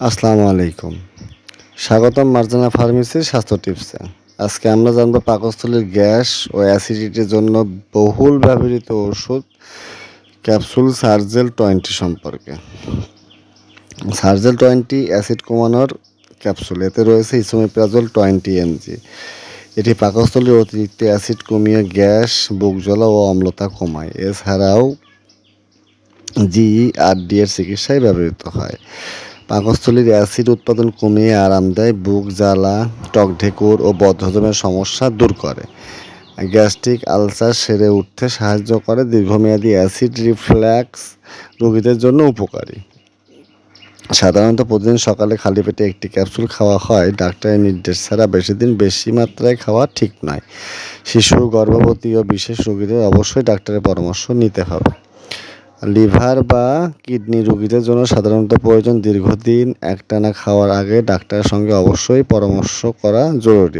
আসসালামু আলাইকুম। স্বাগতম মার্জানা ফার্মেসির স্বাস্থ্য টিপসে। আজকে আমরা জানব পাকস্থলীর গ্যাস ও অ্যাসিডিটির জন্য বহুল ব্যবহৃত ওষুধ ক্যাপসুল সার্জেল টোয়েন্টি সম্পর্কে। সার্জেল টোয়েন্টি অ্যাসিড কমানোর ক্যাপসুল, এতে রয়েছে ইসোমেপ্রাজল টোয়েন্টি এমজি। এটি পাকস্থলীর অতিরিক্ত অ্যাসিড কমিয়ে গ্যাস, বুক জ্বলা ও অম্লতা কমায়। এছাড়াও জিই আর ডি এর চিকিৎসায় ব্যবহৃত হয়। পাকস্থলীর অ্যাসিড উৎপাদন কমিয়ে আরাম দেয়, বুক জ্বালা টক ঢেকুর ও বদহজমের সমস্যা দূর করে। গ্যাস্ট্রিক আলসার সেরে উঠতে সাহায্য করে দীর্ঘমেয়াদী অ্যাসিড রিফ্ল্যাক্স রোগীদের জন্য উপকারী। সাধারণত প্রতিদিন সকালে খালি পেটে একটি ক্যাপসুল খাওয়া হয়। ডাক্তারের নির্দেশ ছাড়া বেশি দিন বেশি মাত্রায় খাওয়া ঠিক নয়। শিশু, গর্ভবতী ও বিশেষ রোগীদের অবশ্যই ডাক্তারের পরামর্শ নিতে হবে। লিভার বা কিডনি রোগীদের জন্য সাধারণত প্রয়োজন দীর্ঘদিন একটানা খাওয়ার আগে ডাক্তারের সঙ্গে অবশ্যই পরামর্শ করা জরুরি।